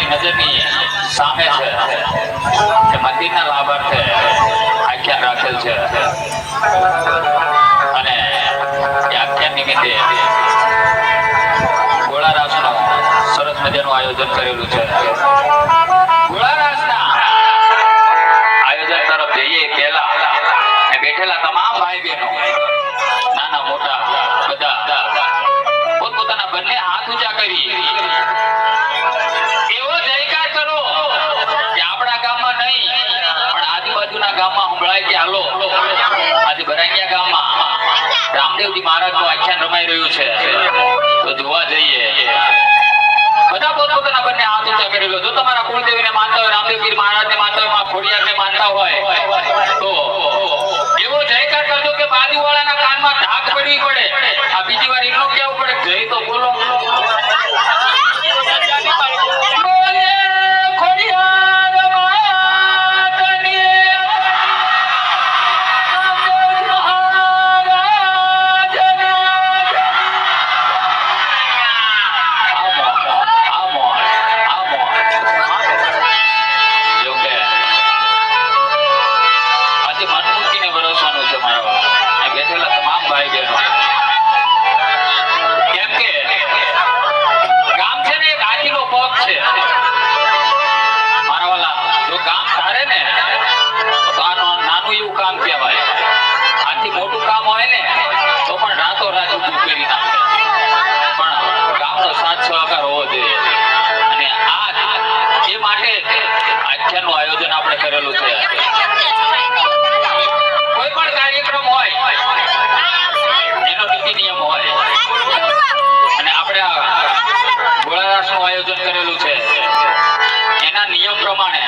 તમારી નજરની સામે છે. કે મંદિરના લાભાર્થે આખ્યાન રાખેલ છે. અને એ આખ્યાન નિમિત્તે કહેવાય કે હાલો? આજે બરાણિયા ગામમાં રામદેવજી મહારાજનું આખ્યાન રમાઈ રહ્યું છે. તો જોવા જઈએ. બધા પોતપોતાના બંને હાથ ઉઠે મેળવ્યો જો તમારા કુળદેવીને માનતા હોય, રામદેવજી મહારાજ ને માનતા હોય ખોડિયા કરેલું છે. કોઈ પણ કાર્યક્રમ હોય, એનો નીતિ નિયમ હોય, અને આપણે ગોળારાસનું આયોજન કરેલું છે, એના નિયમ પ્રમાણે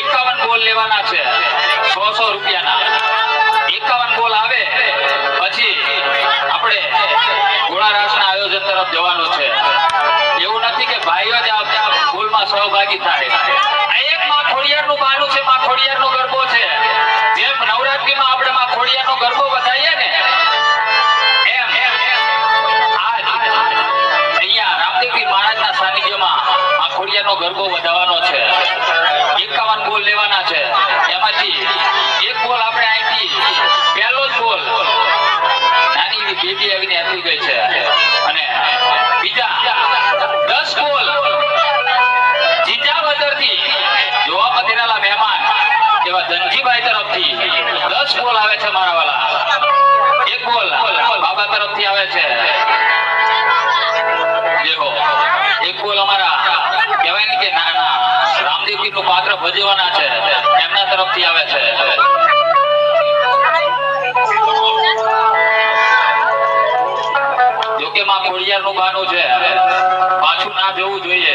એકાવન બોલ લેવાના છે સો સો રૂપિયાના. એકાવન બોલ આવે, પછી આપણે ગોળારાસના આયોજન તરફ જવાનું છે. એવું નથી કે ભાઈઓ જ આ ભૂલમાં સહભાગી થાય. કરી છે. અને બીજા દસ ગોલ જીત્યા વગરથી જોવા પધેરેલા મહેમાન એવા ધનજીભાઈ તરફથી દસ ગોલ આવે છે મારા કે માં ખોડિયારનું બાનું છે પાછું ના જવું જોઈએ.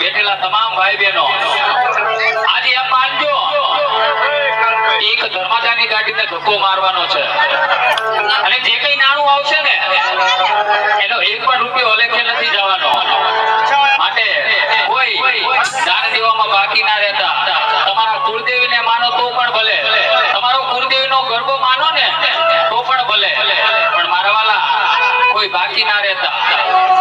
બેઠેલા તમામ ભાઈ બહેનો આજે એમ માનજો એક ધર્માદાની ગાડીને ધક્કો મારવાનો છે. અને જે કઈ નાણું આવશે ને, એનો એક પણ રૂપિયો અલેખે નથી જવાનો. બાકી ના રહેતા.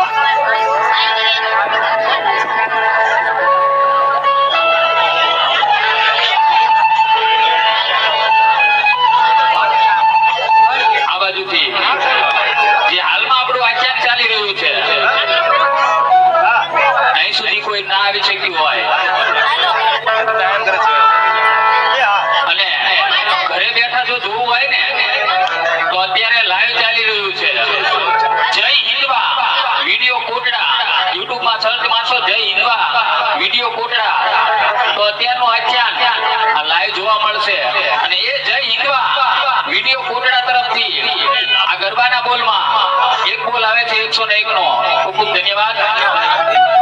કેનેડા તરફથી આ ગરબાના બોલમાં એક બોલ આવે છે એકસો ને એક નો ખૂબ ખૂબ ધન્યવાદ.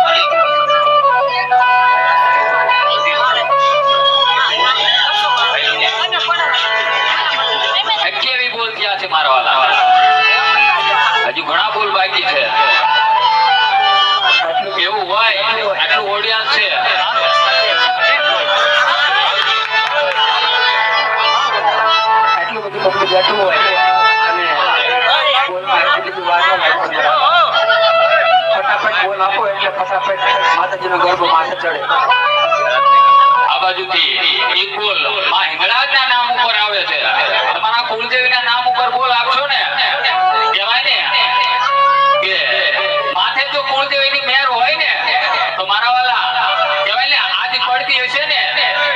હોય પડતી હશે ને?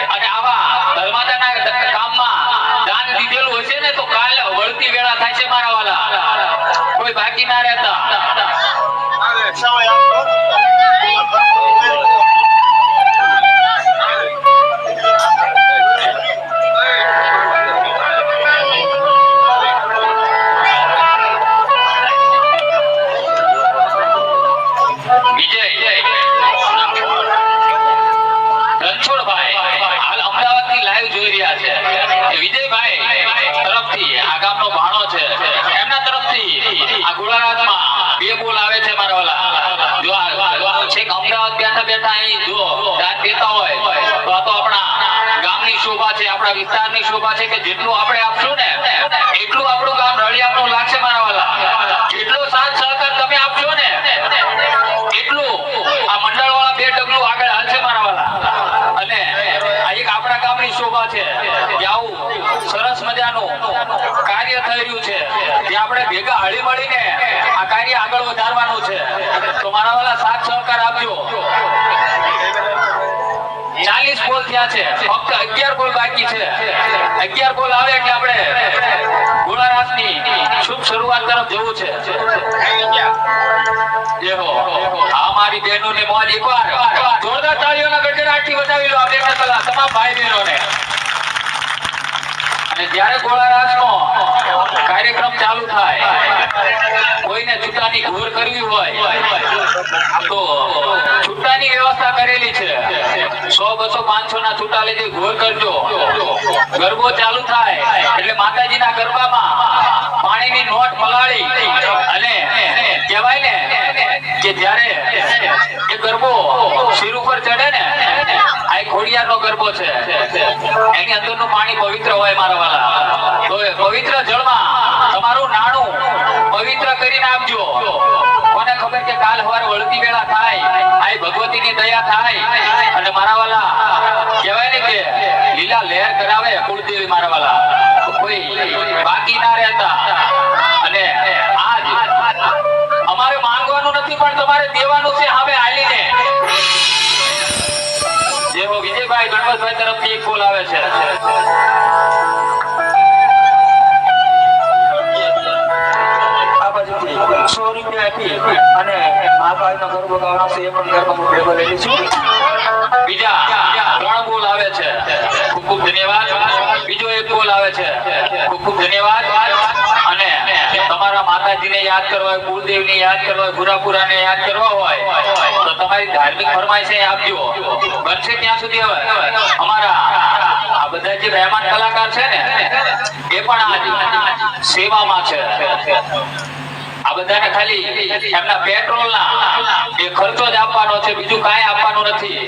અને આવા ધર્માતાના કામમાં દાન દીધેલું હશે ને, તો કાલ વળતી વેળા થાય છે મારા વાલા. કોઈ બાકી ના રહેતા. તરફથી આ ગામનો ભાણો છે. એમના તરફથી આ ગોળારાજમાં બે બોલ આવે છે મારા વાલા જો છેક અમદાવાદ બેઠા બેઠા અહીં જો દાન દેતા હોય, તો આ તો આપણા ગામની શોભા છે, આપણા વિસ્તારની શોભા છે કે જેટલું આપણે આપશું ને, એટલું આપણું ગામ રળિયામણું લાગશે મારા થયા છે. ફક્ત અગિયાર ગોલ બાકી છે. અગિયાર ગોલ આવે એટલે આપણે ગોળારાસની શુભ શરૂઆત તરફ જવું છે. આ મારી બહેનોની મોજ. એકવાર જોરદાર તાળીઓના ગડગડાટથી બતાવી લો આપણે તમામ ભાઈ બહેનોને અને જ્યારે ગોળારાસનો કાર્યક્રમ ચાલુ થાય, કોઈને છૂટાની ઘોર કરવી હોય, તો છૂટાની વ્યવસ્થા કરેલી છે. સો બસો પાંચસો ના છૂટા લેજે ઘોર કરજો. ગરબો ચાલુ થાય, એટલે માતાજીના ગરબામાં પાણીની નોટ પલાળી અને કહેવાય ને કે જ્યારે એ ગરબો શિર ઉપર ચડે ને આ નો ગરબો છે. એની અંદરનું પાણી પવિત્ર હોય મારા વાલા. તો પવિત્ર જળમાં તમારું નાણું પવિત્ર કરીને આપજો. કોને ખબર કે કાલ હવાર વળતી વેળા થાય આ ભગવતીની દયા થાય. અને મારા વાલા, કહેવાય ને કે લીલા લહેર કરાવે કુળદેવી મારા વાલા. કોઈ બાકી ના રહેતા. અને આજ અમારે માંગવાનું નથી, પણ તમારે દેવાનું છે. ગણપતભાઈ તરફથી એક કોલ આવે છે. અને ગરબો ભેગો લઈ લઈશું બીજા એક બોલ આવે છે. ખૂબ ખૂબ ધન્યવાદ. યાદ કરવા હોય, કુળદેવને યાદ કરવા હોય પુરાપુરાને યાદ કરવા હોય તમારી ધાર્મિક ફરમાઈશ અહીં આપજો. બનશે ત્યાં સુધી હવે. અમારા આ બધા જે મહેમાન કલાકાર છે ને, એ પણ આ સેવામાં છે. આ બધાને ખાલી એમના પેટ્રોલ ના એ ખર્ચો જ આપવાનો છે, બીજું કાંઈ આપવાનું નથી.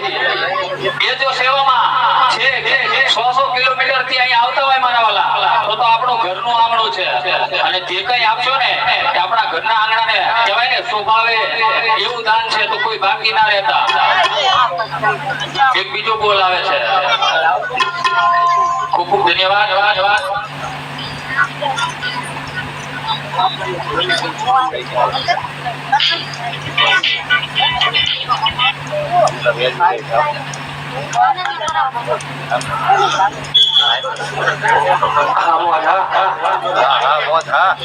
એ જો સેવામાં છે સો સો કિલોમીટરથી અહીં આવતા હોય મારા વાલા તો તો આપણું છે. અને જે કઈ આપશો ને આપણા ઘરના આંગણાને કહેવાય ને, શોભાવે એવું દાન છે તો કોઈ બાકી ના રહેતા. એક બીજો બોલ આવે છે. ખૂબ ખૂબ ધન્યવાદ. હા મોજ, હા, હા. મોજ હા